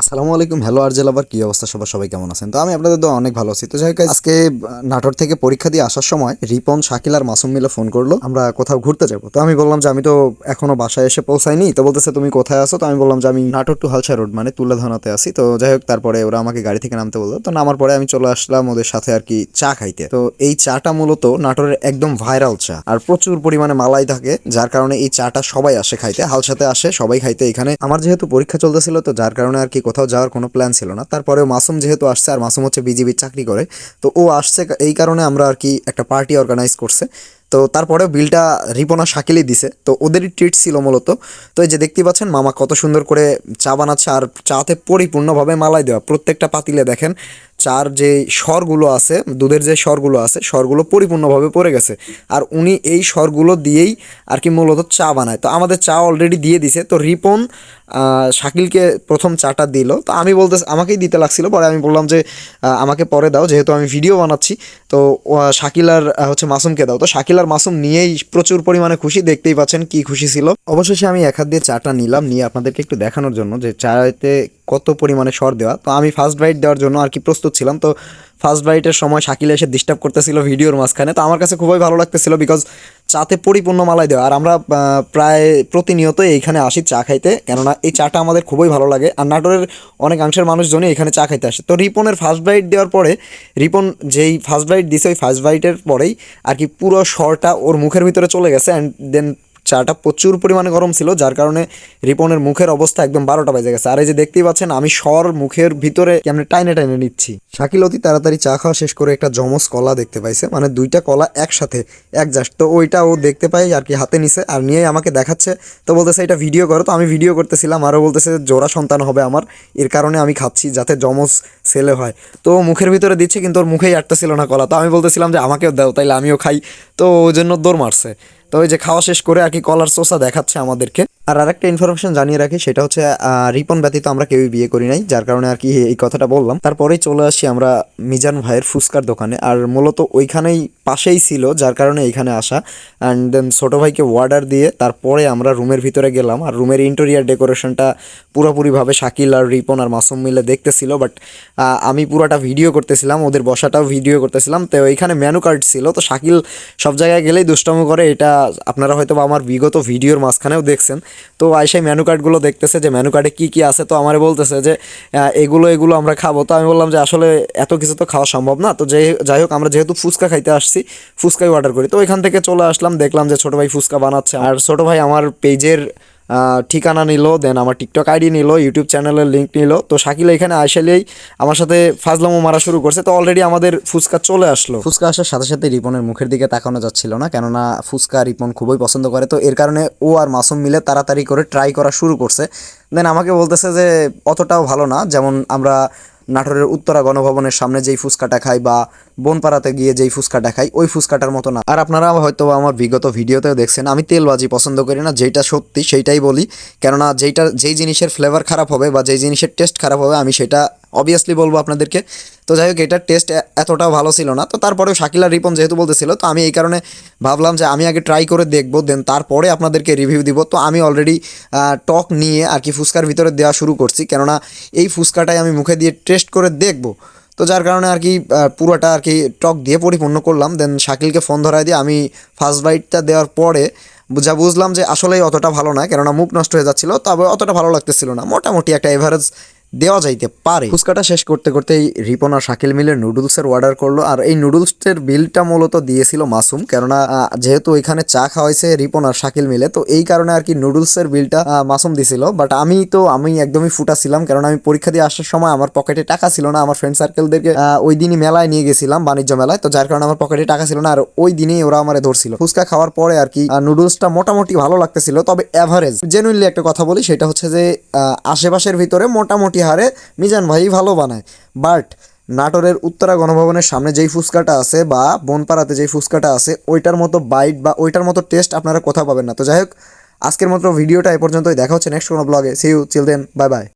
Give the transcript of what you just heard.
আসসালামু আলাইকুম। হ্যালো আর জেলাবার কি অবস্থা? সবার সবাই কেমন আছেন? তো আমি আপনাদের অনেক ভালো আছি। তো যাই হোক, আজকে নাটোর থেকে পরীক্ষা দিয়ে আসার সময় রিপন শাকিল আর মাসুম মিলে ফোন করল। আমরা কোথাও ঘুরতে যাব। তো আমি বললাম যে আমি তো এখনও বাসায় এসে পৌঁছাইনি। তো বলতেছে তুমি কোথায় আছো? তো আমি বললাম যে আমি নাটোর টু হালসা রোড মানে তুলাধানাতে আছি। তো যাই হোক তারপরে ওরা আমাকে গাড়ি থেকে নামতে বলল। তো নামার পরে আমি চলে আসলাম ওদের সাথে আর কি চা খাইতে। তো এই চাটা মূলত নাটোরের একদম ভাইরাল চা। আর প্রচুর পরিমাণে মালাই থাকে যার কারণে এই চাটা সবাই আসে খাইতে। হালসাতে আসে সবাই খাইতে এখানে। আমার যেহেতু পরীক্ষা চলতেছিল তো যার কারণে আর কি কোথাও যাওয়ার কোনো প্ল্যান ছিল না। তারপরেও মাসুম যেহেতু আসছে, আর মাসুম হচ্ছে বিজিবির চাকরি করে, তো ও আসছে এই কারণে আমরা আর কি একটা পার্টি অর্গানাইজ করছে। তো তারপরেও বিলটা রিপনা শাকিলই দিছে। তো ওদেরই ট্রিট ছিল মূলত। তো এই যে দেখতে পাচ্ছেন, মামা কত সুন্দর করে চা বানাচ্ছে, আর চাতে পরিপূর্ণভাবে মালাই দেওয়া। প্রত্যেকটা পাতিলে দেখেন চার যে স্বরগুলো আছে, দুধের যে স্বরগুলো আছে, স্বরগুলো পরিপূর্ণভাবে পড়ে গেছে। আর উনি এই স্বরগুলো দিয়েই আর কি মূলত চা বানায়। তো আমাদের চা অলরেডি দিয়ে দিছে। তো রিপন শাকিলকে প্রথম চাটা দিল। তো আমি বলতে, আমাকেই দিতে লাগছিল। পরে আমি বললাম যে আমাকে পরে দাও। যেহেতু আমি ভিডিও বানাচ্ছি, তো শাকিল আর হচ্ছে মাসুমকে দাও। তো শাকিল আর মাসুম নিয়েই প্রচুর পরিমাণে খুশি। দেখতেই পাচ্ছেন কি খুশি ছিল। অবশেষে আমি এক হাত দিয়ে চাটা নিলাম, নিয়ে আপনাদেরকে একটু দেখানোর জন্য যে চাতে কত পরিমাণে স্বর দেওয়া। তো আমি ফার্স্ট বাইট দেওয়ার জন্য আর কি প্রস্তুত ছিলাম। তো ফার্স্ট বাইটের সময় শাকিল এসে ডিস্টার্ব করতেছিল ভিডিওর মাঝখানে। তো আমার কাছে খুবই ভালো লাগতেছিল বিকজ চাতে পরিপূর্ণ মালাই দেওয়া। আর আমরা প্রায় প্রতিনিয়ত এইখানে আসি চা খাইতে। কেননা এই চাটা আমাদের খুবই ভালো লাগে। আর নাটোরের অনেকাংশের মানুষজনই এখানে চা খাইতে আসে। তো রিপনের ফার্স্ট বাইট দেওয়ার পরে, রিপন যেই ফার্স্ট বাইট দিছে ওই ফার্স্ট বাইটের পরেই আর কি পুরো স্বরটা ওর মুখের ভিতরে চলে গেছে। অ্যান্ড দেন চাটা প্রচুর পরিমাণে গরম ছিল, যার কারণে রিপনের মুখের অবস্থা একদম বারোটা বেজে গেছে। আর এই যে দেখতেই পাচ্ছেন, আমি স্বর মুখের ভিতরে কেমন টাইনে টাইনে নিচ্ছি। শাকিল অতি তাড়াতাড়ি চা খাওয়া শেষ করে একটা জমস কলা দেখতে পাইছে মানে দুইটা কলা একসাথে একজাস্ট তো ওইটা ও দেখতে পাই আর কি হাতে নিছে, আর নিয়ে আমাকে দেখাচ্ছে। তো বলতেছে, এটা ভিডিও করো। তো আমি ভিডিও করতেছিলাম, আরও বলতেছে, জোড়া সন্তান হবে আমার, এর কারণে আমি খাচ্ছি যাতে জমস ছেলে হয়। তো মুখের ভিতরে দিচ্ছে, কিন্তু ওর মুখেই আটতেছিল না কলা। তো আমি বলতেছিলাম যে, আমাকেও দাও, তাইলে আমিও খাই। তো ওই জন্য দৌড় মারছে। তো ওই যে খাওয়া শেষ করে আর কি কলার সোসা দেখাচ্ছে আমাদেরকে। আর আরেকটা ইনফরমেশন জানিয়ে রাখি, সেটা হচ্ছে রিপন ব্যতীত আমরা কেউই বিয়ে করি নাই, যার কারণে আর কি এই কথাটা বললাম। তারপরেই চলে আসি আমরা মিজান ভাইয়ের ফুচকার দোকানে, আর মূলত ওইখানেই পাশেই ছিল, যার কারণে এইখানে আসা। অ্যান্ড দেন ছোটো ভাইকে অর্ডার দিয়ে তারপরে আমরা রুমের ভিতরে গেলাম। আর রুমের ইন্টেরিয়ার ডেকোরেশনটা পুরোপুরিভাবে শাকিল আর রিপন আর মাসুম মিলে দেখতেছিল বাট আমি পুরোটা ভিডিও করতেছিলাম, ওদের বসাটাও ভিডিও করতেছিলাম। তো এইখানে মেনু কার্ড ছিল, তো শাকিল সব জায়গায় গেলেই দুষ্টামো করে। এটা আপনারা হয়তো আমার বিগত ভিডিওর মাঝখানেও দেখছেন। তো আইসাই মেনু কার্ডগুলো দেখতেছে যে মেনু কার্ডে কী কী আছে? তো আমার বলতেছে যে এগুলো এগুলো আমরা খাব। তো আমি বললাম যে, আসলে এত কিছু তো খাওয়া সম্ভব না। তো যাই যাই হোক, আমরা যেহেতু ফুচকা খাইতে আসছি ফুচকাই অর্ডার করি। তো ওইখান থেকে চলে আসলাম, দেখলাম যে ছোটো ভাই ফুচকা বানাচ্ছে। আর ছোটো ভাই আমার পেজের ঠিকানা নিল দেন আমার টিকটক আইডি নিল ইউটিউব চ্যানেলের লিঙ্ক নিল। তো শাকিল এখানে আসলেই আমার সাথে ফাজলামো মারা শুরু করছে। তো অলরেডি আমাদের ফুচকা চলে আসলো। ফুচকা আসার সাথে সাথে রিপনের মুখের দিকে তাকানো যাচ্ছিল না, কেননা ফুচকা রিপন খুবই পছন্দ করে। তো এর কারণে ও আর মাসুম মিলে তাড়াতাড়ি করে ট্রাই করা শুরু করছে। দেন আমাকে বলতেছে যে অতটাও ভালো না, যেমন আমরা নাটোরের উত্তরা গণভবনের সামনে যেই ফুচকাটা খাই বা বনপাড়াতে গিয়ে যেই ফুচকাটা খাই ওই ফুচকাটার মতো না। আর আপনারা হয়তো আমার বিগত ভিডিওতেও দেখছেন, আমি তেলবাজি পছন্দ করি না যেটা সত্যি সেইটাই বলি। কেননা যেইটা যেই জিনিসের ফ্লেভার খারাপ হবে বা যেই জিনিসের টেস্ট খারাপ হবে, আমি সেটা অবভিয়াসলি বলব আপনাদেরকে। তো যাই হোক, এটার টেস্ট এতটাও ভালো ছিল না। তো তারপরেও শাকিলা রিপন যেহেতু বলতেছিল, তো আমি এই কারণে ভাবলাম যে আমি আগে ট্রাই করে দেখব দেন তারপরে আপনাদেরকে রিভিউ দিব। তো আমি অলরেডি টক নিয়ে আর কি ফুচকার ভিতরে দেওয়া শুরু করছি। কেননা এই ফুচকাটাই আমি মুখে দিয়ে টেস্ট করে দেখব। তো যার কারণে আর কি পুরোটা আর কি টক দিয়ে পরিপূর্ণ করলাম। দেন শাকিলকে ফোন ধরাই দিয়ে আমি ফার্স্ট বাইটটা দেওয়ার পরে যা বুঝলাম যে আসলেই অতটা ভালো না, কেননা মুখ নষ্ট হয়ে যাচ্ছিল, তবে অতটা ভালো লাগতেছিল না। মোটামুটি একটা এভারেজ দেওয়া যাইতে পারে। ফুচকাটা শেষ করতে করতেই রিপন আর শাকিল মিলে নুডলসের অর্ডার করল। আর এই নুডলসের বিলটা মূলত দিয়েছিল মাসুম, কেননা যেহেতু ওইখানে চা খাওয়াইছে রিপন আর শাকিল মিলে, তো এই কারণে আর কি নুডলসের বিলটা মাসুম দিছিল। বাট আমি তো, আমি একদমই ফুটা ছিলাম কারণ আমি পরীক্ষা দিয়ে আসার সময় আমার পকেটে টাকা ছিল না। আমার ফ্রেন্ড সার্কেলদেরকে ওই দিনই মেলায় নিয়ে গেছিলাম, বাণিজ্য মেলায়। তো যার কারণে আমার পকেটে টাকা ছিল না, আর ওই দিনেই ওরা আমার ধরছিল। ফুচকা খাওয়ার পরে আর কি নুডলসটা মোটামুটি ভালো লাগতেছিল। তবে অ্যাভারেজ জেনুইনলি একটা কথা বলি, সেটা হচ্ছে যে আশেপাশের ভিতরে মোটামুটি হারে মিজান ভাই ভালো বানায়। বাট নাটোরের উত্তরা গণভবনের সামনে যেই ফুচকাটা আছে বা বনপাড়াতে যেই ফুচকাটা আছে, ওইটার মতো বাইট বা ওইটার মতো টেস্ট আপনারা কোথাও পাবেন না। তো যাই হোক, আজকের মতো ভিডিওটা এ পর্যন্তই। দেখা হচ্ছে নেক্সট কোনো ব্লগে see you chill bye bye